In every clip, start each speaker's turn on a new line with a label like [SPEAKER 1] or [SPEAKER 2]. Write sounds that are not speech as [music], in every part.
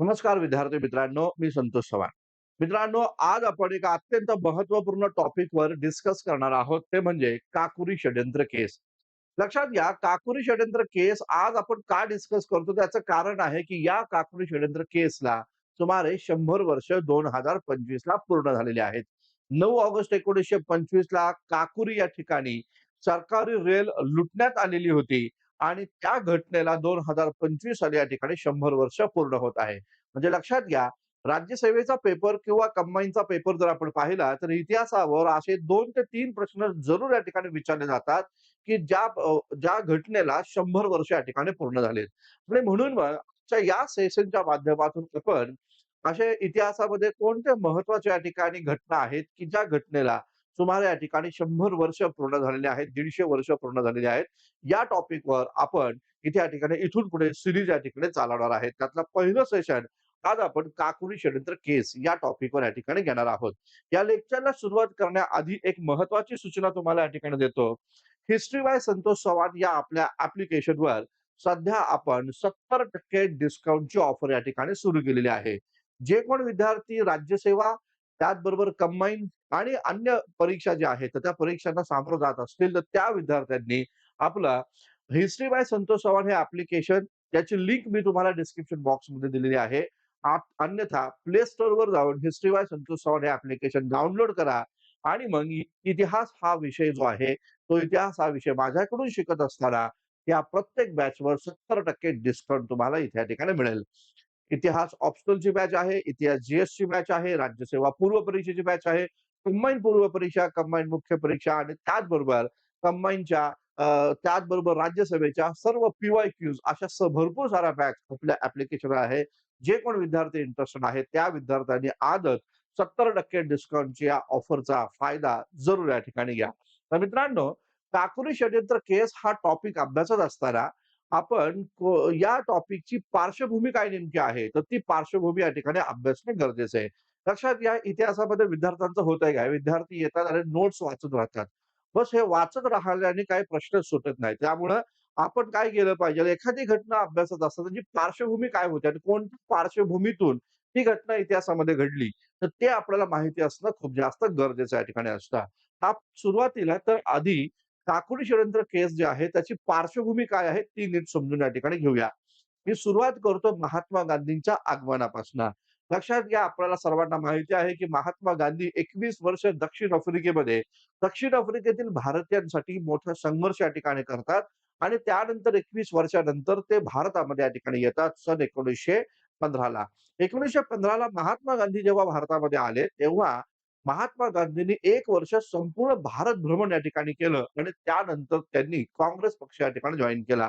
[SPEAKER 1] नमस्कार विद्यार्थी मित्रांनो मी संतोष चव्हाण. मित्रांनो आज आपण एका अत्यंत महत्त्वपूर्ण टॉपिकवर डिस्कस करणार आहोत ते म्हणजे काकुरी षड्यंत्र केस. लक्षात घ्या काकुरी षड्यंत्र केस आज आपण का डिस्कस करतो? त्याचं कारण आहे की या काकुरी षड्यंत्र केसला सुमारे शंभर वर्ष दोन हजार पंचवीस ला पूर्ण झालेले आहेत. नऊ ऑगस्ट एकोणीसशे पंचवीस ला काकुरी या ठिकाणी सरकारी रेल लुटण्यात आलेली होती. आणि त्या घटनेला दोन हजार पंचवीस साली या ठिकाणी शंभर वर्ष पूर्ण होत आहे. म्हणजे लक्षात घ्या राज्यसेवेचा पेपर किंवा कंबाईनचा पेपर जर आपण पाहिला तर इतिहासावर असे दोन ते तीन प्रश्न जरूर या ठिकाणी विचारले जातात की ज्या ज्या घटनेला शंभर वर्ष या ठिकाणी पूर्ण झालेत. आणि म्हणून मग आजच्या या सेशनच्या माध्यमातून आपण असे इतिहासामध्ये कोणत्या महत्त्वाच्या या ठिकाणी घटना आहेत की ज्या घटनेला सुमारे या ठिकाणी शंभर वर्ष पूर्ण झालेले आहेत दीडशे वर्ष पूर्ण झालेले आहेत. या टॉपिकवर आपण इथे या ठिकाणी इथून पुढे सिरीज या ठिकाणी चालवणार आहेत. त्यातलं पहिलं सेशन आज आपण काकुरी षड्यंत्र केस या टॉपिकवर या ठिकाणी घेणार आहोत. या लेक्चरला सुरुवात करण्याआधी एक महत्वाची सूचना तुम्हाला या ठिकाणी देतो. हिस्ट्री बाय संतोष चव्हाण या आपल्या ऍप्लिकेशनवर सध्या आपण सत्तर टक्के डिस्काउंटची ऑफर या ठिकाणी सुरू केलेली आहे. जे कोण विद्यार्थी राज्यसेवा त्याचबरोबर कंबाईन आणि अन्य परीक्षा ज्या आहेत तर त्या परीक्षांना सामोरं जात असतील तर त्या विद्यार्थ्यांनी आपलं हिस्ट्री बाय संतोष चव्हाण हे ऍप्लिकेशन त्याची लिंक मी तुम्हाला डिस्क्रिप्शन बॉक्समध्ये दिलेली आहे. अन्यथा प्ले स्टोर वर जाऊन हिस्ट्री बाय संतोष चव्हाण हे ऍप्लिकेशन डाउनलोड करा आणि मग इतिहास हा विषय जो आहे तो इतिहास हा विषय माझ्याकडून शिकत असताना या प्रत्येक बॅचवर सत्तर टक्के डिस्काउंट तुम्हाला इथे या ठिकाणी मिळेल. इतिहास ऑप्शनलची बॅच आहे इतिहास जीएस ची बॅच आहे राज्यसेवा पूर्व परीक्षेची बॅच आहे कंबाईन पूर्व परीक्षा कंबाईन मुख्य परीक्षा आणि त्याचबरोबर कंबाईनच्या त्याचबरोबर राज्यसभेच्या सर्व पीवाय क्यूज अशा भरपूर साऱ्या बॅच आपल्या ऍप्लिकेशन आहे. जे कोण विद्यार्थी इंटरेस्टेड आहेत त्या विद्यार्थ्यांनी आजच सत्तर टक्के डिस्काउंटच्या या ऑफरचा फायदा जरूर या ठिकाणी घ्या. तर मित्रांनो काकुरी षड्यंत्र केस हा टॉपिक अभ्यासत असताना आपण या टॉपिकची पार्श्वभूमी काय नेमकी आहे? तर ती पार्श्वभूमी या ठिकाणी अभ्यासणे गरजेचं आहे. लक्षात या इतिहासामध्ये विद्यार्थ्यांचं होत आहे काय? विद्यार्थी येतात आणि नोट्स वाचत राहतात. बस हे वाचत राहिल्याने काही प्रश्न सुटत नाही. त्यामुळं आपण काय केलं पाहिजे? एखादी घटना अभ्यासत असताना त्याची पार्श्वभूमी काय होती आणि कोणत्या पार्श्वभूमीतून ती घटना इतिहासामध्ये घडली तर ते आपल्याला माहिती असणं खूप जास्त गरजेचं या ठिकाणी असतं. हा सुरुवातीला तर आधी काकुरी षडयंत्र केस जे आहे त्याची पार्श्वभूमी काय आहे ती नीट समजून या ठिकाणी घेऊया. मी सुरुवात करतो महात्मा गांधींच्या आगमनापासून. लक्षात घ्या आपल्याला सर्वांना माहिती आहे की महात्मा गांधी एकवीस वर्ष दक्षिण आफ्रिकेमध्ये दक्षिण आफ्रिकेतील भारतीयांसाठी मोठा संघर्ष या ठिकाणी करतात आणि त्यानंतर एकवीस वर्षानंतर ते भारतामध्ये या ठिकाणी येतात सन एकोणीसशे पंधराला. एकोणीसशे पंधराला महात्मा गांधी जेव्हा भारतामध्ये आले तेव्हा महात्मा गांधींनी एक वर्ष संपूर्ण भारत भ्रमण या ठिकाणी केलं आणि त्यानंतर त्यांनी काँग्रेस पक्ष या ठिकाणी जॉईन केला.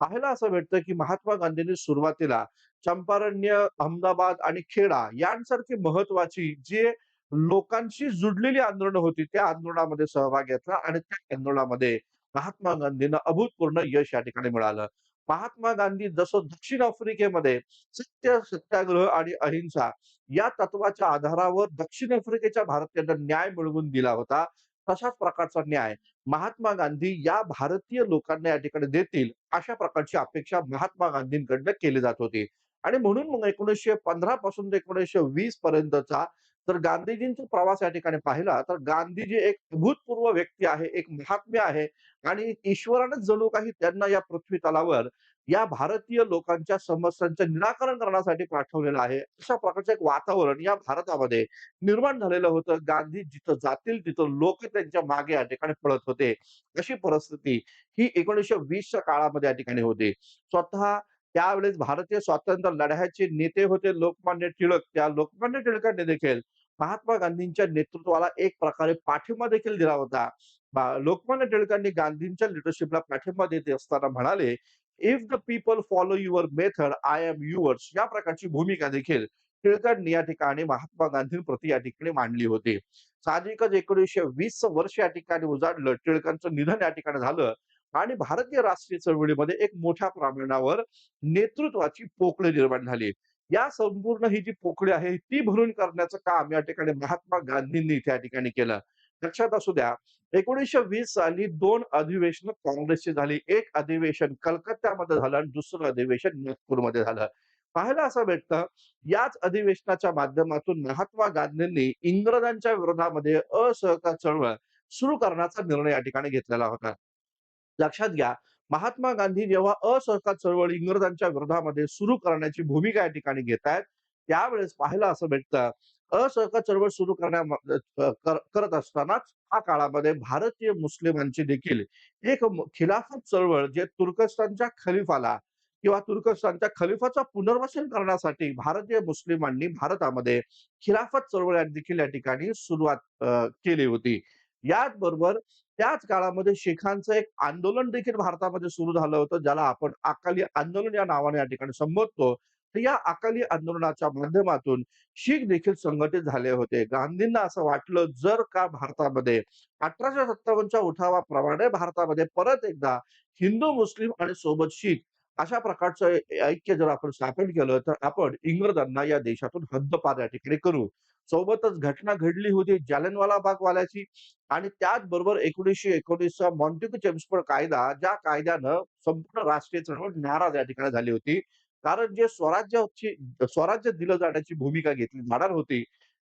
[SPEAKER 1] पाहायला असं भेटतं की महात्मा गांधींनी सुरुवातीला चंपारण्य अहमदाबाद आणि खेडा यांसारखी महत्वाची जे लोकांशी जुडलेली आंदोलनं होती त्या आंदोलनामध्ये सहभाग घेतला आणि त्या आंदोलनामध्ये महात्मा गांधींना अभूतपूर्ण यश या ठिकाणी मिळालं. महात्मा गांधी जसं दक्षिण आफ्रिकेमध्ये सत्य सत्याग्रह आणि अहिंसा या तत्वाच्या आधारावर दक्षिण आफ्रिकेच्या भारतीयांना न्याय मिळवून दिला होता तशाच प्रकारचा न्याय महात्मा गांधी या भारतीय लोकांना या ठिकाणी देतील अशा प्रकारची अपेक्षा महात्मा गांधींकडनं केली जात होती. आणि म्हणून मग एकोणीसशे पंधरा पासून ते एकोणीसशे वीस पर्यंतचा तर गांधीजींचा प्रवास या ठिकाणी पाहिला तर गांधीजी एक अभूतपूर्व व्यक्ती आहे एक महात्म्य आहे आणि ईश्वरानेच जणू काही त्यांना या पृथ्वी तलावर या भारतीय लोकांच्या समस्यांचं निराकरण करण्यासाठी पाठवलेलं आहे. अशा प्रकारचं एक वातावरण या भारतामध्ये निर्माण झालेलं होतं. गांधी जिथं जातील तिथं लोक त्यांच्या मागे या ठिकाणी पळत होते. अशी परिस्थिती ही एकोणीसशे वीसच्या काळामध्ये या ठिकाणी होती. स्वतः त्यावेळेस भारतीय स्वातंत्र्य लढ्याचे नेते होते लोकमान्य टिळक. त्या लोकमान्य टिळकांनी देखील महात्मा गांधींच्या नेतृत्वाला एक प्रकारे पाठिंबा देखील दिला होता. लोकमान्य टिळकांनी गांधींच्या लिडरशिपला पाठिंबा देत असताना म्हणाले if the people follow your method I am yours या प्रकारची भूमिका देखील टिळकांनी या ठिकाणी महात्मा गांधींप्रती या ठिकाणी मांडली होती. साहजिकच एकोणीसशे वीस वर्ष या ठिकाणी उजाडलं टिळकांचं निधन या ठिकाणी झालं आणि भारतीय राष्ट्रीय चळवळीमध्ये एक मोठ्या प्रमाणावर नेतृत्वाची पोकळी निर्माण झाली. या संपूर्ण ही जी पोकळी आहे ती भरून करण्याचं काम या ठिकाणी महात्मा गांधींनी त्या या ठिकाणी केलं. लक्षात असू द्या एकोणीसशे वीस साली दोन अधिवेशन काँग्रेसची झाली एक अधिवेशन कलकत्त्यामध्ये झालं आणि दुसरं अधिवेशन नागपूरमध्ये झालं पाहायला असं भेटतं, याच अधिवेशनाच्या माध्यमातून महात्मा गांधींनी इंग्रजांच्या विरोधामध्ये असहकार चळवळ सुरू करण्याचा निर्णय या ठिकाणी घेतलेला होता. लक्षात घ्या, महात्मा गांधी जेव्हा असहकार चळवळ इंग्रजांच्या विरोधामध्ये सुरू करण्याची भूमिका या ठिकाणी घेत आहेत त्यावेळेस पाहायला असं भेटतं, असहकार चळवळ सुरू करण्या करत असतानाच हा काळामध्ये भारतीय मुस्लिमांची देखील एक खिलाफत चळवळ जे तुर्कस्तानच्या खलिफाला किंवा तुर्कस्तानच्या खलिफाचा पुनर्वसन करण्यासाठी भारतीय मुस्लिमांनी भारतामध्ये खिलाफत चळवळ देखील या ठिकाणी सुरुवात केली होती. याचबरोबर त्याच काळामध्ये शिखांचं एक आंदोलन देखील भारतामध्ये सुरू झालं होतं, ज्याला आपण अकाली आंदोलन या नावाने या ठिकाणी संबोधतो. तर या अकाली आंदोलनाच्या माध्यमातून शीख देखील संघटित झाले होते. गांधींना असं वाटलं, जर का भारतामध्ये 1857च्या उठावाप्रमाणे भारतामध्ये परत एकदा हिंदू, मुस्लिम आणि सोबत शीख अशा प्रकारचं ऐक्य जर आपण स्थापन केलं, तर आपण इंग्रजांना या देशातून हद्दपार या ठिकाणी करू. सोबतच घटना घडली होती जालनवाला बागवाल्याची आणि त्याचबरोबर 1919 चा मॉन्टेग्यू चेम्स्फोर्ड कायदा, ज्या कायद्यानं संपूर्ण राष्ट्रीय चळवळ नाराज या ठिकाणी झाली होती. कारण जे स्वराज्याची स्वराज्य दिलं जाण्याची भूमिका घेतली जाणार होती,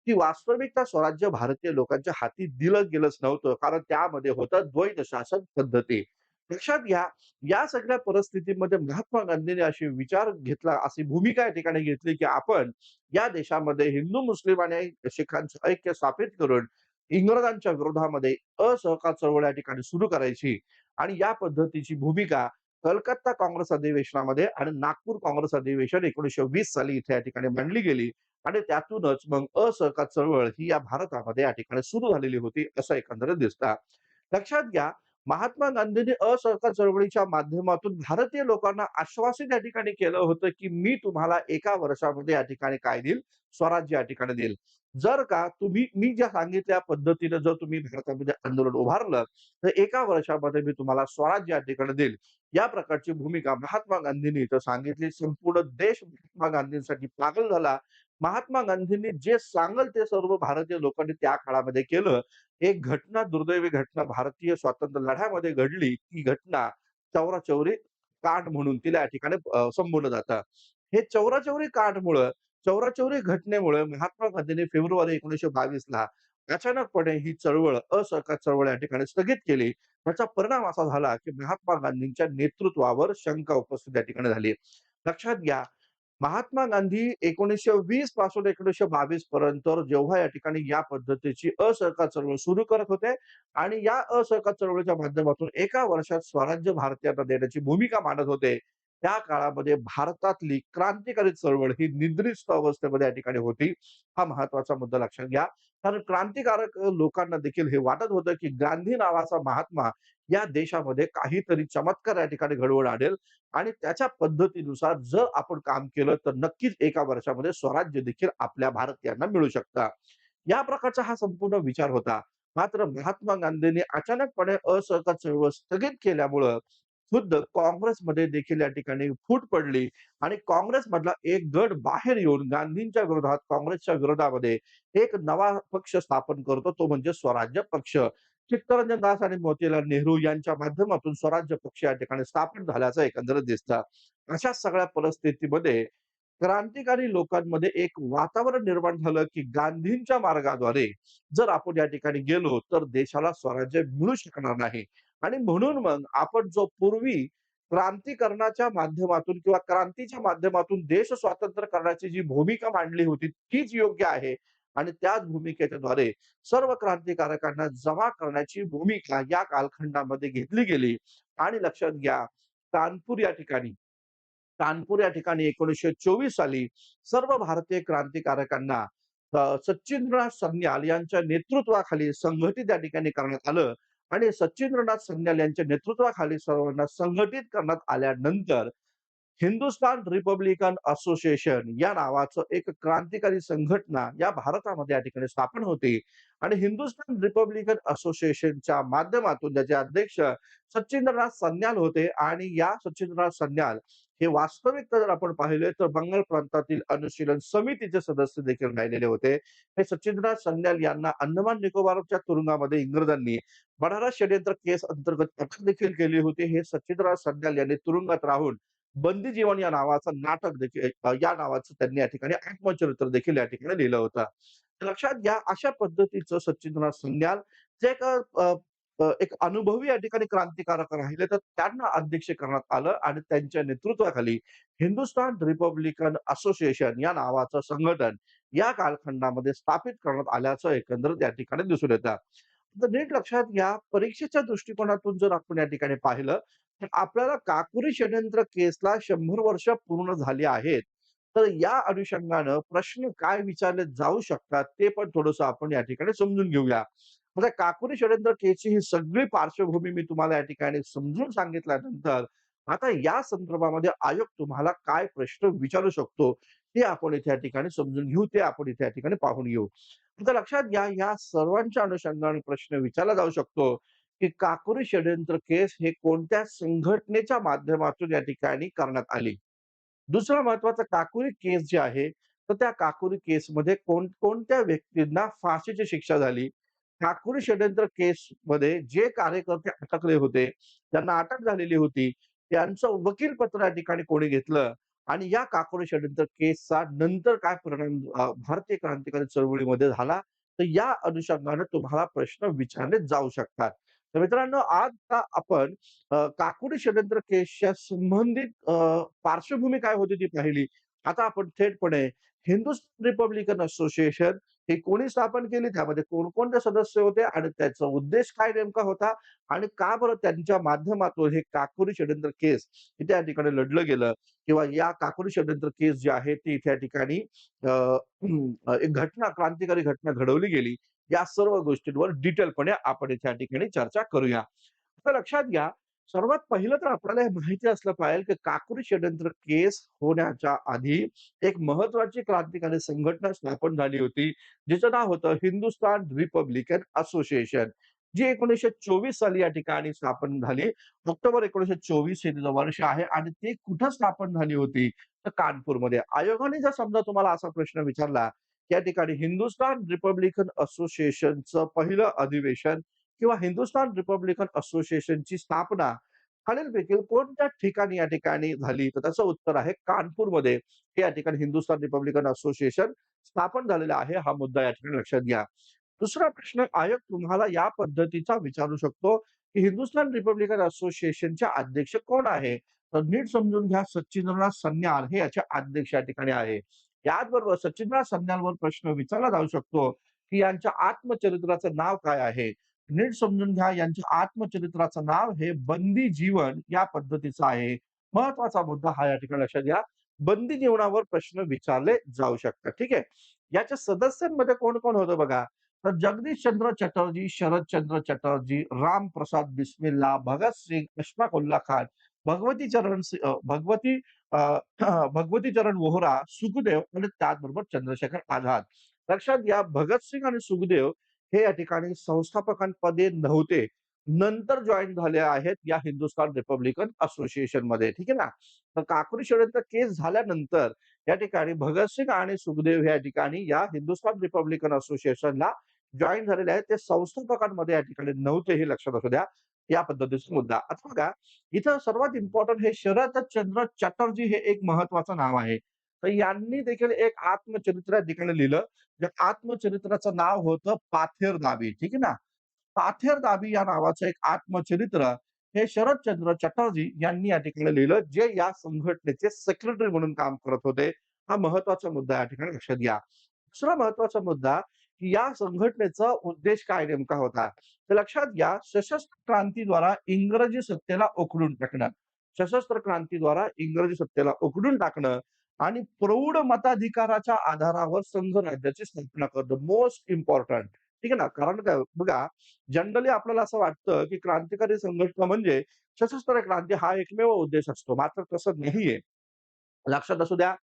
[SPEAKER 1] ती वास्तविकता स्वराज्य भारतीय लोकांच्या हाती दिलं गेलंच नव्हतं. कारण त्यामध्ये होतं द्वैत शासन पद्धती. लक्षात घ्या, या सगळ्या परिस्थितीमध्ये महात्मा गांधींनी अशी विचार घेतला, अशी भूमिका या ठिकाणी घेतली, की आपण या देशामध्ये हिंदू, मुस्लिम आणि शिखांचं ऐक्य स्थापित करून इंग्रजांच्या विरोधामध्ये असहकार चळवळ या ठिकाणी सुरू करायची आणि या पद्धतीची भूमिका कलकत्ता काँग्रेस अधिवेशनामध्ये आणि नागपूर काँग्रेस अधिवेशन 1920 साली इथे या ठिकाणी मांडली गेली आणि त्यातूनच मग असहकार चळवळ ही या भारतामध्ये या ठिकाणी सुरू झालेली होती, असं एकंदरीत दिसतं. लक्षात घ्या, महात्मा गांधींनी असहकार चळवळीच्या माध्यमातून भारतीय लोकांना आश्वासन या ठिकाणी केलं होतं, की मी तुम्हाला एका वर्षामध्ये या ठिकाणी काय देईल? स्वराज्य या ठिकाणी देईल. जर का तुम्ही मी ज्या सांगितल्या पद्धतीनं जर तुम्ही भारतामध्ये आंदोलन उभारलं, तर एका वर्षामध्ये मी तुम्हाला स्वराज्य या ठिकाणी देईल. या प्रकारची भूमिका महात्मा गांधींनी इथं सांगितली. संपूर्ण देश महात्मा गांधींसाठी पागल झाला. महात्मा गांधींनी जे सांगल ते सर्व भारतीय लोकांनी त्या काळामध्ये केलं. एक घटना, दुर्दैवी घटना भारतीय स्वातंत्र्य लढ्यामध्ये घडली. ती घटना चौरा-चौरी कांड म्हणून तिला या ठिकाणी संबोधलं जातं. हे चौरा-चौरी कांडमुळं, चौरा-चौरी घटनेमुळे महात्मा गांधींनी फेब्रुवारी 1922 ला अचानकपणे ही चळवळ, असहकार चळवळ या ठिकाणी स्थगित केली. त्याचा परिणाम असा झाला, की महात्मा गांधींच्या नेतृत्वावर शंका उपस्थित या ठिकाणी झाली. लक्षात घ्या, महात्मा गांधी 1920 पासून 1922 पर्यंत जेव्हा या ठिकाणी या पद्धतीची असहकार चळवळ सुरू करत होते आणि या असहकार चळवळीच्या माध्यमातून एका वर्षात स्वराज्य भारतीयांना देण्याची भूमिका मांडत होते. त्या काळामध्ये भारतातली क्रांतिकारी चळवळ ही निद्रिस्त अवस्थेमध्ये या ठिकाणी होती. हा महत्त्वाचा मुद्दा लक्षात घ्या. कारण क्रांतिकारक लोकांना देखील हे वाटत होतं, की गांधी नावाचा महात्मा या देशामध्ये काहीतरी चमत्कार या ठिकाणी घडवून आणेल आणि त्याच्या पद्धतीनुसार जर आपण काम केलं, तर नक्कीच एका वर्षामध्ये स्वराज्य देखील आपल्या भारतीयांना मिळू शकतं. या प्रकारचा हा संपूर्ण विचार होता. मात्र महात्मा गांधींनी अचानकपणे असहकार चळवळ स्थगित केल्यामुळं खुद्द काँग्रेसमध्ये देखील या ठिकाणी फूट पडली आणि काँग्रेसमधला एक गट बाहेर येऊन गांधींच्या विरोधात, काँग्रेसच्या विरोधामध्ये एक नवा पक्ष स्थापन करतो, तो म्हणजे स्वराज्य पक्ष. चित्तरंजन दास आणि मोतीलाल नेहरू यांच्या माध्यमातून स्वराज्य पक्ष या ठिकाणी स्थापन झाल्याचं एकंदरीत दिसतं. अशा सगळ्या परिस्थितीमध्ये क्रांतिकारी लोकांमध्ये एक वातावरण निर्माण झालं, की गांधींच्या मार्गाद्वारे जर आपण या ठिकाणी गेलो, तर देशाला स्वराज्य मिळू शकणार नाही आणि म्हणून मग आपण जो पूर्वी क्रांतीकरणाच्या माध्यमातून किंवा क्रांतीच्या माध्यमातून देश स्वातंत्र्य करण्याची जी भूमिका मांडली होती, तीच योग्य आहे. आणि त्याच भूमिकेच्याद्वारे सर्व क्रांतिकारकांना जमा करण्याची भूमिका या कालखंडामध्ये घेतली गेली. आणि लक्षात घ्या, कानपूर या ठिकाणी कानपूर या ठिकाणी 1924 साली सर्व भारतीय क्रांतिकारकांना सच्चिंद्रनाथ सन्याल यांच्या नेतृत्वाखाली संघटित या ठिकाणी करण्यात आलं. आणि सच्चिंद्रनाथ सन्याल यांच्या नेतृत्वाखाली सर्वांना संघटित करण्यात आल्यानंतर हिंदुस्थान रिपब्लिकन असोसिएशन या नावाचं एक क्रांतिकारी संघटना या भारतामध्ये या ठिकाणी स्थापन होती. आणि हिंदुस्थान रिपब्लिकन असोसिएशनच्या माध्यमातून त्याचे अध्यक्ष सच्चिंद्रनाथ सन्याल होते आणि या सच्चिंद्रनाथ सन्याल हे वास्तविकता जर आपण पाहिले तर बंगाल प्रांतातील अनुशीलन समितीचे सदस्य देखील राहिलेले होते. हे सचिंद्रनाथ सन्याल यांना अंदमान निकोबारच्या तुरुंगामध्ये इंग्रजांनी बढारा षड्यंत्र केस अंतर्गत अटक देखील केली होती. हे सचिंद्रनाथ सन्याल यांनी तुरुंगात राहून बंदी जीवन या नावाचं नाटक देखील या नावाचं त्यांनी या ठिकाणी आत्मचरित्र देखील या ठिकाणी लिहिलं होतं. लक्षात घ्या अशा पद्धतीचं सचिंद्रनाथ संन्याल जे एक अ, एक अनुभवी या ठिकाणी क्रांतिकारक राहिले तर त्यांना अध्यक्ष करण्यात आलं आणि त्यांच्या नेतृत्वाखाली हिंदुस्थान रिपब्लिकन असोसिएशन या नावाचं संघटन या कालखंडामध्ये स्थापित करण्यात आल्याचं एकंदरीत या ठिकाणी दिसून येतं. तर नीट लक्षात घ्या परीक्षेच्या दृष्टिकोनातून जर आपण या ठिकाणी पाहिलं तर आपल्याला काकुरी षड्यंत्र केसला 100 वर्ष पूर्ण झाली आहेत. तर या अनुषंगानं प्रश्न काय विचारले जाऊ शकतात ते पण थोडंसं आपण या ठिकाणी समजून घेऊया. म्हणजे काकुरी षड्यंत्र केची ही सगळी पार्श्वभूमी मी तुम्हाला या ठिकाणी समजून सांगितल्यानंतर आता या संदर्भामध्ये आयोग तुम्हाला काय प्रश्न विचारू शकतो ते आपण इथे या ठिकाणी समजून घेऊ, ते आपण इथे या ठिकाणी पाहून घेऊ. आता लक्षात घ्या या सर्वांच्या अनुषंगाने प्रश्न विचारला जाऊ शकतो, की काकुरी षड्यंत्र केस हे कोणत्या संघटनेच्या माध्यमातून या ठिकाणी करण्यात आली. दुसरा महत्त्वाचा काकुरी केस जे आहे, तर त्या काकुरी केसमध्ये कोण कोणत्या व्यक्तींना फाशीची शिक्षा झाली. काकुरी षड्यंत्र केसमध्ये जे कार्यकर्ते अटकले होते, त्यांना अटक झालेली होती, त्यांचं वकीलपत्र या ठिकाणी कोणी घेतलं आणि या काकुरी षड्यंत्र केसचा नंतर काय परिणाम भारतीय क्रांतिकारी चळवळीमध्ये झाला, तर या अनुषंगाने तुम्हाला प्रश्न विचारले जाऊ शकतात. तर मित्रांनो आता आपण काकुडी काकुरी षड्यंत्र केसच्या संबंधित पार्श्वभूमी काय होती ती पाहिली. आता आपण थेटपणे हिंदुस्थान रिपब्लिकन असोसिएशन हे कोणी स्थापन केली, त्यामध्ये कोणकोणते सदस्य होते आणि त्याचा उद्देश काय नेमका होता आणि का बरं त्यांच्या माध्यमातून हे काकुरी षड्यंत्र केस इथे या ठिकाणी लढलं गेलं किंवा या काकुरी षड्यंत्र केस जी आहे ती इथे या ठिकाणी एक घटना क्रांतिकारी घटना घडवली गेली. या सर्व गोष्टींवर डिटेलपणे आपण इथे या ठिकाणी चर्चा करूया. तर लक्षात घ्या, सर्वात पहिलं तर आपल्याला हे माहिती असलं पाहिजे, की काकुरी षड्यंत्र केस होण्याच्या आधी एक महत्वाची क्रांतिकारी संघटना स्थापन झाली होती, जिचं नाव होतं हिंदुस्थान रिपब्लिकन असोसिएशन. जी 1924 साली या ठिकाणी स्थापन झाली. ऑक्टोबर 1924 हे तिचं वर्ष आहे आणि ती कुठं स्थापन झाली होती? तर कानपूरमध्ये. आयोगाने जर समजा तुम्हाला असा प्रश्न विचारला, या ठिकाणी हिंदुस्थान रिपब्लिकन असोसिएशनचं पहिलं अधिवेशन किंवा हिंदुस्थान रिपब्लिकन असोसिएशनची स्थापना खालीलपैकी कोणत्या ठिकाणी या ठिकाणी झाली? तर त्याचं उत्तर आहे कानपूरमध्ये. हे या ठिकाणी हिंदुस्थान रिपब्लिकन असोसिएशन स्थापन झालेलं आहे. हा मुद्दा या ठिकाणी लक्षात घ्या. दुसरा प्रश्न आयोग तुम्हाला या पद्धतीचा विचारू शकतो, की हिंदुस्थान रिपब्लिकन असोसिएशनचे अध्यक्ष कोण आहे? तर नीट समजून घ्या सच्चिंद्रनाथ सन्याल हे याचे अध्यक्ष या ठिकाणी आहे. याचबरोबर सच्चिंद्रनाथ सन्यालवर प्रश्न विचारला जाऊ शकतो, की यांच्या आत्मचरित्राचं नाव काय आहे? नीट समजून घ्या यांच्या आत्मचरित्राचं नाव हे बंदी जीवन या पद्धतीचं आहे. महत्त्वाचा मुद्दा हा या ठिकाणी लक्षात घ्या. बंदी जीवनावर प्रश्न विचारले जाऊ शकतात. ठीक आहे. याच्या सदस्यांमध्ये कोण-कोण होतं बघा. तर जगदीशचंद्र चटर्जी, शरदचंद्र चटर्जी, रामप्रसाद बिस्मिल्ला, भगतसिंग, अशफाक उल्ला खान, भगवती चरण भगवती [clears throat] भगवती चरण वोहरा, सुखदेव आणि त्याचबरोबर चंद्रशेखर आझाद. लक्षात घ्या भगतसिंग आणि सुखदेव हे या ठिकाणी संस्थापकांपदी नव्हते. नंतर जॉईन झाले आहेत या हिंदुस्थान रिपब्लिकन असोसिएशनमध्ये ठीक आहे ना. तर काकुरी षडयंत्र केस झाल्यानंतर या ठिकाणी भगतसिंग आणि सुखदेव या ठिकाणी या हिंदुस्थान रिपब्लिकन असोसिएशनला जॉईन झालेले आहेत. ते संस्थापकांमध्ये या ठिकाणी नव्हते हे लक्षात असू द्या. या पद्धतीचा मुद्दा. आता बघा इथं सर्वात इम्पॉर्टंट हे शरद चंद्र चटर्जी हे एक महत्वाचं नाव आहे. तर यांनी देखील एक आत्मचरित्र या ठिकाणी लिहिलं. त्या आत्मचरित्राचं नाव होतं पाथेर दाबी. ठीक आहे ना. पाथेर दाबी या नावाचं एक आत्मचरित्र हे शरदचंद्र चटर्जी यांनी या ठिकाणी लिहिलं, जे या संघटनेचे सेक्रेटरी म्हणून काम करत होते. हा महत्त्वाचा मुद्दा या ठिकाणी लक्षात घ्या. दुसरा महत्त्वाचा मुद्दा, की या संघटनेचा उद्देश काय नेमका होता? तर लक्षात घ्या सशस्त्र क्रांतीद्वारा इंग्रजी सत्तेला उखडून टाकणं. सशस्त्र क्रांतीद्वारा इंग्रजी सत्तेला उखडून टाकणं आणि प्रौढ मताधिकाराच्या आधारावर संघ राज्याची स्थापना करणं. मोस्ट इम्पॉर्टंट ठीक आहे ना. कारण काय बघा जनरली आपल्याला असं वाटतं, की क्रांतिकारी संघटना म्हणजे सशस्त्र क्रांती हा एकमेव उद्देश असतो. मात्र तसं नाहीये. लक्षात असू द्या,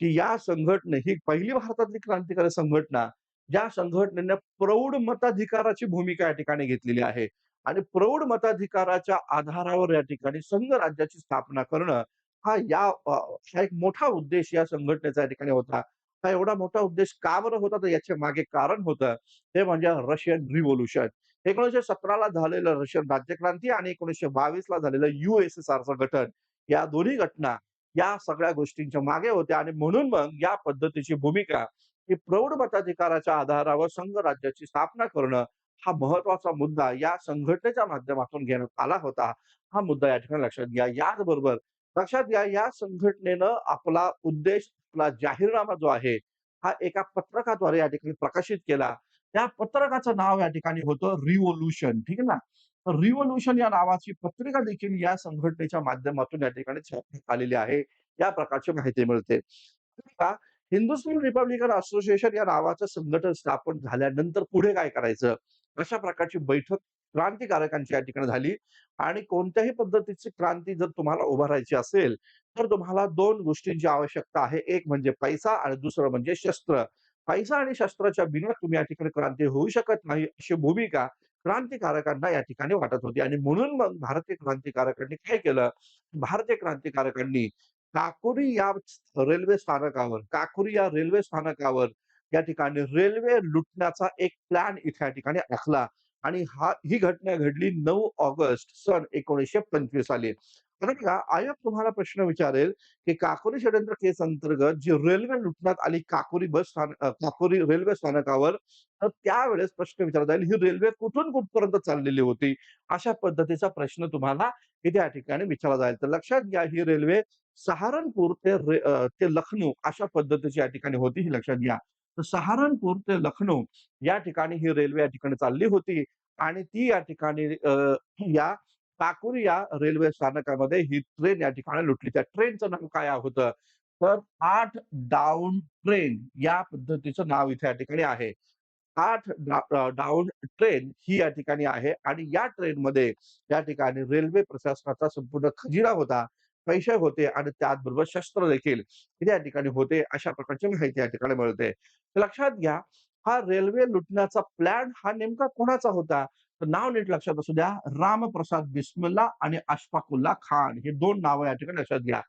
[SPEAKER 1] की या संघटने ही पहिली भारतातली क्रांतिकारी संघटना, ज्या संघटनेने प्रौढ मताधिकाराची भूमिका या ठिकाणी घेतलेली आहे आणि प्रौढ मताधिकाराच्या आधारावर या ठिकाणी संघ राज्याची स्थापना करणं हा या हा एक मोठा उद्देश या संघटनेचा या ठिकाणी होता. हा एवढा मोठा उद्देश का बरं होता? तर याच्या मागे कारण होतं. ते म्हणजे रशियन रिव्होल्यूशन. 1917 ला झालेलं रशियन राज्यक्रांती आणि 1922 ला झालेलं युएसएसआरचं गठन. या दोन्ही घटना या सगळ्या गोष्टींच्या मागे होत्या आणि म्हणून मग या पद्धतीची भूमिका ही प्रौढ मताधिकाराच्या आधारावर संघराज्याची स्थापना करणं हा महत्त्वाचा मुद्दा या संघटनेच्या माध्यमातून घेण्यात आला होता. हा मुद्दा या ठिकाणी लक्षात घ्या. याचबरोबर लक्षात घ्या या संघटनेनं आपला उद्देश, आपला जाहीरनामा जो आहे, हा एका पत्रकाद्वारे या ठिकाणी प्रकाशित केला. त्या पत्रकाचं नाव या ठिकाणी होतं रिव्होल्युशन ठीक आहे ना? तर रिव्होल्युशन या नावाची पत्रिका देखील या संघटनेच्या माध्यमातून या ठिकाणी छापण्यात आलेली आहे. या प्रकारची माहिती मिळते. का हिंदुस्तान रिपब्लिकन असोसिएशन या नावाचं संघटन स्थापन झाल्यानंतर पुढे काय करायचं? अशा प्रकारची बैठक क्रांतिकारकांची या ठिकाणी झाली आणि कोणत्याही पद्धतीची क्रांती जर तुम्हाला उभारायची असेल, तर तुम्हाला दोन गोष्टींची आवश्यकता आहे. एक म्हणजे पैसा आणि दुसरं म्हणजे शस्त्र. पैसा आणि शस्त्राच्या बिना तुम्ही या ठिकाणी क्रांती होऊ शकत नाही, अशी भूमिका क्रांतिकारकांना या ठिकाणी वाटत होती आणि म्हणून मग भारतीय क्रांतिकारकांनी काय केलं? भारतीय क्रांतिकारकांनी काकुरी या रेल्वे स्थानकावर काकुरी या रेल्वे स्थानकावर या ठिकाणी रेल्वे लुटण्याचा एक प्लॅन इथे या ठिकाणी आखला आणि हा ही घटना घडली नऊ ऑगस्ट सन 1925 साली. कारण का, आयोग तुम्हाला प्रश्न विचारेल, की काकोरी षड्यंत्र केस अंतर्गत जी रेल्वे लुटण्यात आली काकोरी बस स्थान काकोरी रेल्वे स्थानकावर, तर त्यावेळेस प्रश्न विचारला जाईल, ही रेल्वे कुठून कुठपर्यंत चाललेली होती? अशा पद्धतीचा प्रश्न तुम्हाला इथे या ठिकाणी विचारला जाईल. तर लक्षात घ्या ही रेल्वे सहारनपूर ते ते लखनौ अशा पद्धतीची या ठिकाणी होती, ही लक्षात घ्या. तर सहारनपूर ते लखनौ या ठिकाणी ही रेल्वे या ठिकाणी चालली होती आणि ती या ठिकाणी या काकोरी या रेल्वे स्थानकामध्ये ही ट्रेन या ठिकाणी लुटली. त्या ट्रेनचं नाव काय होतं? तर आठ डाऊन ट्रेन या पद्धतीचं नाव इथे या ठिकाणी आहे. आठ डा डाउन ट्रेन ही या ठिकाणी आहे आणि या ट्रेनमध्ये या ठिकाणी रेल्वे प्रशासनाचा संपूर्ण खजिना होता, पैसे होते आणि त्याचबरोबर शस्त्र देखील इथे या ठिकाणी होते. अशा प्रकारची माहिती या ठिकाणी मिळते. लक्षात घ्या, हा रेल्वे लुटण्याचा प्लॅन हा नेमका कोणाचा होता? तर नाव नीट लक्षात असू द्या. रामप्रसाद बिस्मिल्ला आणि अशफाकुल्ला खान हे दोन नावं या ठिकाणी लक्षात घ्या.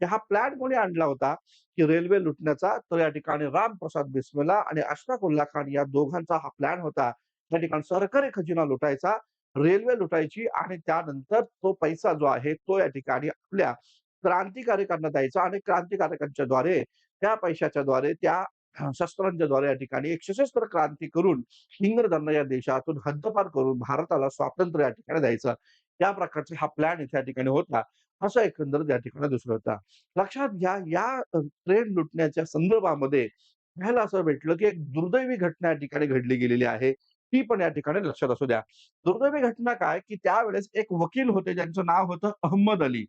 [SPEAKER 1] हा प्लॅन कोणी आणला होता, की रेल्वे लुटण्याचा? तर या ठिकाणी रामप्रसाद बिस्मिल्ला आणि अशफाकुल्ला खान या दोघांचा हा प्लॅन होता. या ठिकाणी सरकारी खजिना लुटायचा, रेल्वे लुटायची आणि त्यानंतर तो पैसा जो आहे, तो या ठिकाणी आपल्या क्रांतिकारकांना द्यायचा आणि क्रांतिकारकांच्या द्वारे त्या पैशाच्या द्वारे त्या शस्त्रांच्या द्वारे या ठिकाणी एक सशस्त्र क्रांती करून इंग्रजांना या देशातून हद्दपार करून भारताला स्वातंत्र्य या ठिकाणी द्यायचं. त्या प्रकारचा हा प्लॅन इथे या ठिकाणी होता. असा एकंदर या ठिकाणी दिसून होता लक्षात घ्या, या ट्रेन लुटण्याच्या संदर्भामध्ये पाहायला असं भेटलं, की एक दुर्दैवी घटना या ठिकाणी घडली गेलेली आहे. ती पण या ठिकाणी लक्षात असू द्या. दुर्दैवी घटना काय, की त्यावेळेस एक वकील होते, ज्यांचं नाव होतं अहमद अली.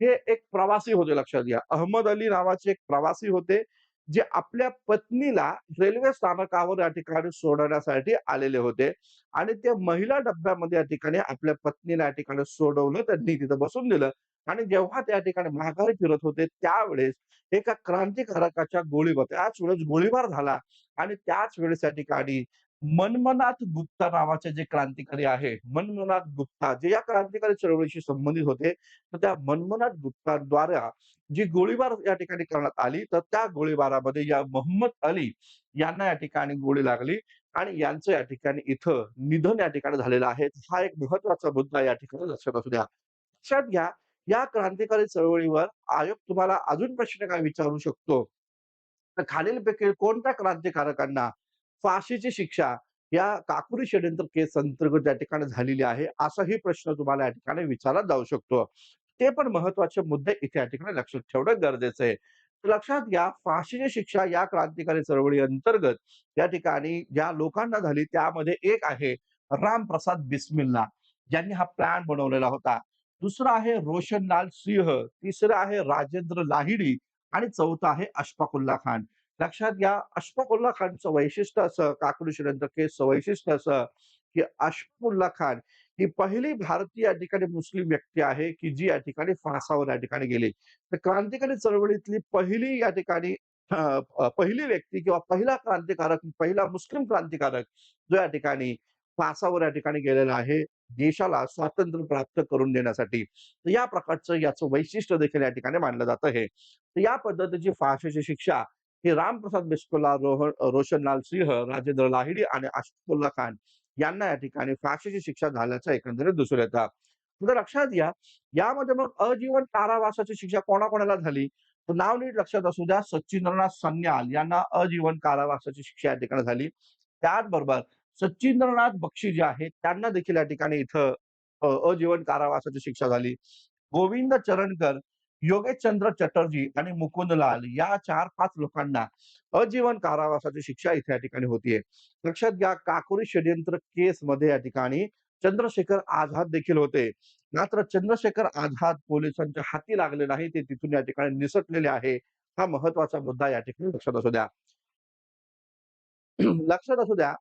[SPEAKER 1] हे एक प्रवासी होते लक्षात घ्या. अहमद अली नावाचे एक प्रवासी होते, जे आपल्या पत्नीला रेल्वे स्थानकावर या ठिकाणी सोडवण्यासाठी आलेले होते आणि ते महिला डब्यामध्ये या ठिकाणी आपल्या पत्नीला या ठिकाणी सोडवलं. त्यांनी तिथं बसून दिलं आणि जेव्हा त्या ठिकाणी माघारी फिरत होते, त्यावेळेस एका क्रांतिकारकाच्या गोळीबार त्याच वेळेस गोळीबार झाला आणि त्याच वेळेस या ठिकाणी मनमनाथ गुप्ता नावाचे जे क्रांतिकारी आहे, मनमनाथ गुप्ता जे या क्रांतिकारी चळवळीशी संबंधित होते, तर त्या मनमनाथ गुप्ताद्वारा जी गोळीबार या ठिकाणी करण्यात आली, तर त्या गोळीबारामध्ये या मोहम्मद अली यांना या ठिकाणी गोळी लागली आणि यांचं या ठिकाणी इथं निधन या ठिकाणी झालेलं आहे. हा एक महत्त्वाचा मुद्दा या ठिकाणी लक्षात असू द्या. लक्षात घ्या, या क्रांतिकारी चळवळीवर आयोग तुम्हाला अजून प्रश्न काय विचारू शकतो? तर खालीलपैकी कोणत्या क्रांतिकारकांना फाशीची शिक्षा या काकुरी षड्यंत्र केस अंतर्गत या ठिकाणी झालेली आहे? असाही प्रश्न तुम्हाला या ठिकाणी विचारला जाऊ शकतो. ते पण महत्त्वाचे मुद्दे इथे या ठिकाणी लक्षात ठेवणं गरजेचं आहे. लक्षात घ्या, फाशीची शिक्षा या क्रांतिकारी चळवळी अंतर्गत या ठिकाणी ज्या लोकांना झाली, त्यामध्ये एक आहे रामप्रसाद बिस्मिल्ला, ज्यांनी हा प्लॅन बनवलेला होता. दुसरा आहे रोशनलाल सिंह, तिसरं आहे राजेंद्र लाहिडी आणि चौथा आहे अशफाकुल्ला खान. लक्षात घ्या, अशफाकुल्ला खानचं वैशिष्ट्य असं, काकडू षड्यंत्र केसचं वैशिष्ट्य असं, की अशफाकुल्ला खान ही पहिली भारतीय या ठिकाणी मुस्लिम व्यक्ती आहे, की जी या ठिकाणी फासावर या ठिकाणी गेली. तर क्रांतिकारी चळवळीतली पहिली या ठिकाणी पहिली व्यक्ती किंवा पहिला क्रांतिकारक, पहिला मुस्लिम क्रांतिकारक जो या ठिकाणी फासावर या ठिकाणी गेलेला आहे, देशाला स्वातंत्र्य प्राप्त करून देण्यासाठी. तर या प्रकारचं याचं वैशिष्ट्य देखील या ठिकाणी मानलं जातं हे. तर या पद्धतीची फाशीची शिक्षा ही रामप्रसाद बिस्मिल्ला, रोहन रोशनलाल सिंह, राजेंद्र लाहिडी आणि आशिफुल्ला खान यांना या ठिकाणी फाशीची शिक्षा झाल्याचं एकंदरीत दिसून येतात तर लक्षात घ्या, यामध्ये मग अजीवन कारावासाची शिक्षा कोणाकोणाला झाली? तर नाव नीट लक्षात असू द्या, सच्चिंद्रनाथ सन्याल यांना अजीवन कारावासाची शिक्षा या ठिकाणी झाली. त्याचबरोबर सच्चिंद्रनाथ बक्षी जे आहेत, त्यांना देखील या ठिकाणी इथं अजीवन कारावासाची शिक्षा झाली. गोविंद चरणकर, योगेशचंद्र चटर्जी आणि मुकुंदलाल या 4-5 लोकांना अजीवन कारावासाची शिक्षा इथे या ठिकाणी होतीये. लक्षात घ्या, काकोरी षड्यंत्र केसमध्ये या ठिकाणी चंद्रशेखर आझाद देखील होते. मात्र चंद्रशेखर आझाद पोलिसांच्या हाती लागले नाही. ते तिथून या ठिकाणी निसटलेले आहे. हा महत्त्वाचा मुद्दा या ठिकाणी लक्षात असू द्या. [clears throat] लक्षात असू द्या,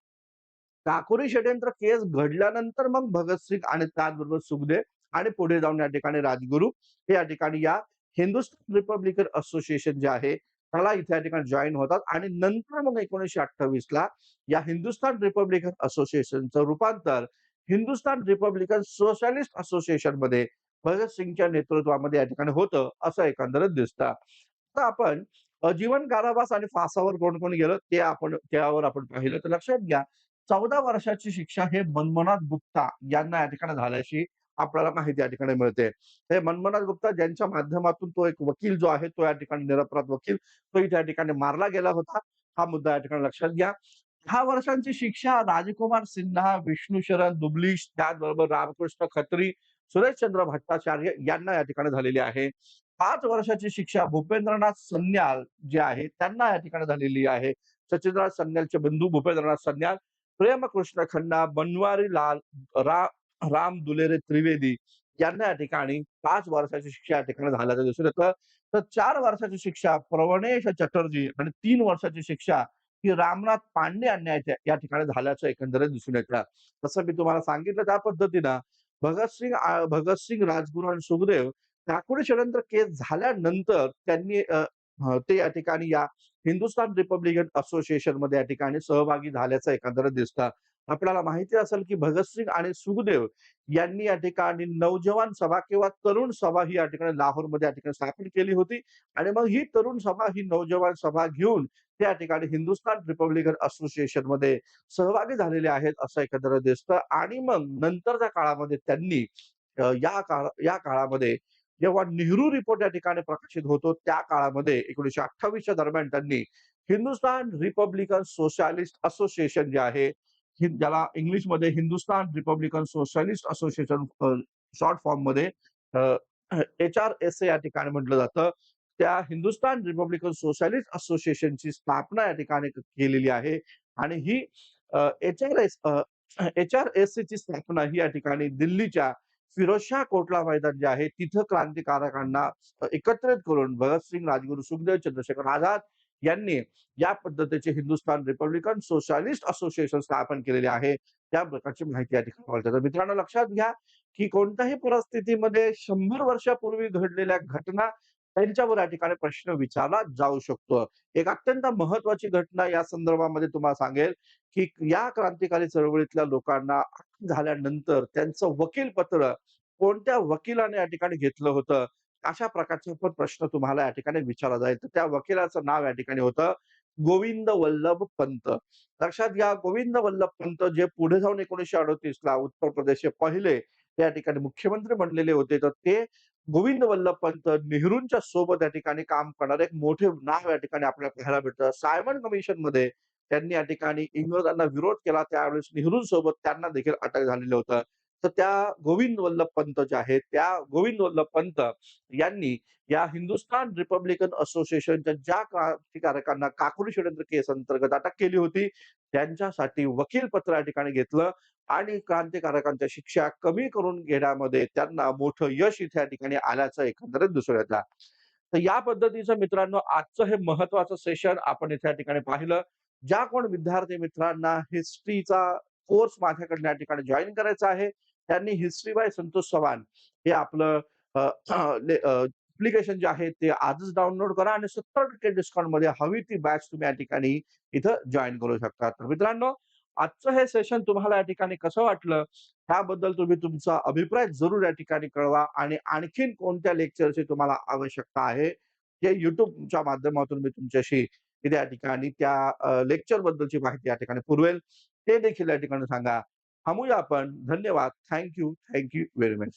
[SPEAKER 1] काकोरी षड्यंत्र केस घडल्यानंतर मग भगतसिंग आणि त्याचबरोबर सुखदेव आणि पुढे जाऊन या ठिकाणी राजगुरू हे या ठिकाणी या हिंदुस्थान रिपब्लिकन असोसिएशन जे आहे, त्याला इथे या ठिकाणी जॉईन होतात आणि नंतर मग 1928 ला या हिंदुस्थान रिपब्लिकन असोसिएशनचं रूपांतर हिंदुस्थान रिपब्लिकन सोशलिस्ट असोसिएशनमध्ये भगत सिंगच्या नेतृत्वामध्ये या ठिकाणी होतं, असं एकंदरीत दिसतं. आता आपण जीवन कारावास आणि फासावर कोण-कोण गेलं ते आपण त्यावर आपण पाहिलं. तर लक्षात घ्या, 14 वर्षाची शिक्षा हे मनमोहनाथ गुप्ता यांना या ठिकाणी झाल्याची आपल्याला माहिती या ठिकाणी मिळते. हे मनमोहनाथ गुप्ता ज्यांच्या माध्यमातून तो एक वकील जो आहे, तो या ठिकाणी निरपराध वकील, तो इथे या ठिकाणी मारला गेला होता. हा मुद्दा या ठिकाणी लक्षात घ्या. दहा वर्षांची शिक्षा राजकुमार सिन्हा, विष्णू शरण दुबलीश त्याचबरोबर रामकृष्ण खत्री, सुरेशचंद्र भट्टाचार्य यांना या ठिकाणी झालेली आहे. पाच वर्षाची शिक्षा भूपेंद्रनाथ सन्याल जे आहे, त्यांना या ठिकाणी झालेली आहे. सचिंद्रनाथ सन्यालचे बंधू भूपेंद्रनाथ सन्याल, प्रेमकृष्ण खन्ना, बनवारी लाल रा राम दुलेरे त्रिवेदी यांना या ठिकाणी पाच वर्षाची शिक्षा या ठिकाणी झाल्याचं दिसून येतं. तर चार वर्षाची शिक्षा प्रवणेश चटर्जी आणि तीन वर्षाची शिक्षा ही रामनाथ पांडे यांना या ठिकाणी झाल्याचं एकंदरीत दिसून येतं. तसं मी तुम्हाला सांगितलं त्या पद्धतीनं भगतसिंग भगतसिंग, राजगुरू आणि सुखदेव काकोरी षडयंत्र केस झाल्यानंतर त्यांनी ते या ठिकाणी या हिंदुस्थान रिपब्लिकन असोसिएशनमध्ये या ठिकाणी सहभागी झाल्याचं एकंदरीत दिसतं. आपल्याला माहिती असेल की भगतसिंग आणि सुखदेव यांनी या ठिकाणी नौजवान सभा किंवा तरुण सभा ही या ठिकाणी लाहोरमध्ये या ठिकाणी स्थापन केली होती. आणि मग ही तरुण सभा, ही नौजवान सभा घेऊन त्या ठिकाणी हिंदुस्थान रिपब्लिकन असोसिएशनमध्ये सहभागी झालेले आहेत, असं एकंदरीत दिसतं. आणि मग नंतरच्या काळामध्ये त्यांनी या काळ या काळामध्ये जेव्हा नेहरू रिपोर्ट या ठिकाणी प्रकाशित होतो, त्या काळामध्ये 1928 च्या दरम्यान त्यांनी हिंदुस्थान रिपब्लिकन सोशलिस्ट असोसिएशन जे आहे, ज्याला इंग्लिशमध्ये Hindustan Republican Socialist Association short फॉर्ममध्ये एच-आर-एस-ए या ठिकाणी म्हटलं जातं. त्या हिंदुस्थान रिपब्लिकन सोशलिस्ट असोसिएशनची स्थापना या ठिकाणी केलेली आहे आणि ही एच-आर-एस एच आर एस ची स्थापना ही या ठिकाणी दिल्लीच्या फिरोजशाह कोटला मैदान जे आहे, तिथं क्रांतिकारकांना एकत्रित करून भगतसिंग, राजगुरू सुखदेव, चंद्रशेखर आझाद यांनी या पद्धतीचे हिंदुस्थान रिपब्लिकन सोशलिस्ट असोसिएशन स्थापन केलेले आहे. त्या प्रकारची माहिती या ठिकाणी मित्रांनो लक्षात घ्या, की कोणत्याही परिस्थितीमध्ये शंभर वर्षापूर्वी घडलेल्या घटना त्यांच्यावर या ठिकाणी प्रश्न विचारला जाऊ शकतो. एक अत्यंत महत्वाची घटना या संदर्भामध्ये तुम्हाला सांगेल, की या क्रांतिकारी चळवळीतल्या लोकांना झाल्यानंतर त्यांचं वकील पत्र कोणत्या वकिलाने या ठिकाणी घेतलं होतं, अशा प्रकारचा पण प्रश्न तुम्हाला या ठिकाणी विचारला जाईल. तर त्या वकिलाचं नाव या ठिकाणी होतं गोविंद वल्लभ पंत. लक्षात घ्या, गोविंद वल्लभ पंत जे पुढे जाऊन 1938 ला उत्तर प्रदेशचे पहिले या ठिकाणी मुख्यमंत्री बनलेले होते. तर ते गोविंद वल्लभ पंत नेहरूंच्या सोबत या ठिकाणी काम करणारे एक मोठे नाव या ठिकाणी आपल्याला पाहायला भेटतं. सायमन कमिशनमध्ये त्यांनी या ठिकाणी इंग्रजांना विरोध केला. त्यावेळेस नेहरूंसोबत त्यांना देखील अटक झालेलं होतं. तर त्या गोविंद वल्लभ पंत जे आहेत, त्या गोविंद वल्लभ पंत यांनी या हिंदुस्थान रिपब्लिकन असोसिएशनच्या ज्या क्रांतिकारकांना काकुरी षडयंत्र केस अंतर्गत अटक केली होती, त्यांच्यासाठी वकील पत्र या ठिकाणी घेतलं आणि क्रांतिकारकांच्या शिक्षा कमी करून घेण्यामध्ये त्यांना मोठं यश इथे या ठिकाणी आल्याचं एकंदरीत दिसून येतं. तर या पद्धतीचं मित्रांनो आजचं हे महत्वाचं सेशन आपण इथे या ठिकाणी पाहिलं. ज्या कोण विद्यार्थी मित्रांना हिस्ट्रीचा कोर्स माझ्याकडनं या ठिकाणी जॉईन करायचा आहे, त्यांनी हिस्ट्री बाय संतोष चव्हाण हे आपलं अप्लिकेशन जे आहे ते आजच डाउनलोड करा आणि सत्तर टक्के डिस्काउंटमध्ये हवी ती बॅच तुम्ही या ठिकाणी इथं जॉईन करू शकता. तर मित्रांनो, आजचं हे सेशन तुम्हाला या ठिकाणी कसं वाटलं, त्याबद्दल तुम्ही तुमचा अभिप्राय जरूर या ठिकाणी कळवा आणि आणखीन कोणत्या लेक्चरची तुम्हाला आवश्यकता आहे, हे युट्यूबच्या माध्यमातून मी तुमच्याशी इथे या ठिकाणी त्या लेक्चर बद्दलची माहिती या ठिकाणी पुरवेल. ते देखील या ठिकाणी सांगा. थांबूया आपण. धन्यवाद. Thank you thank you very much.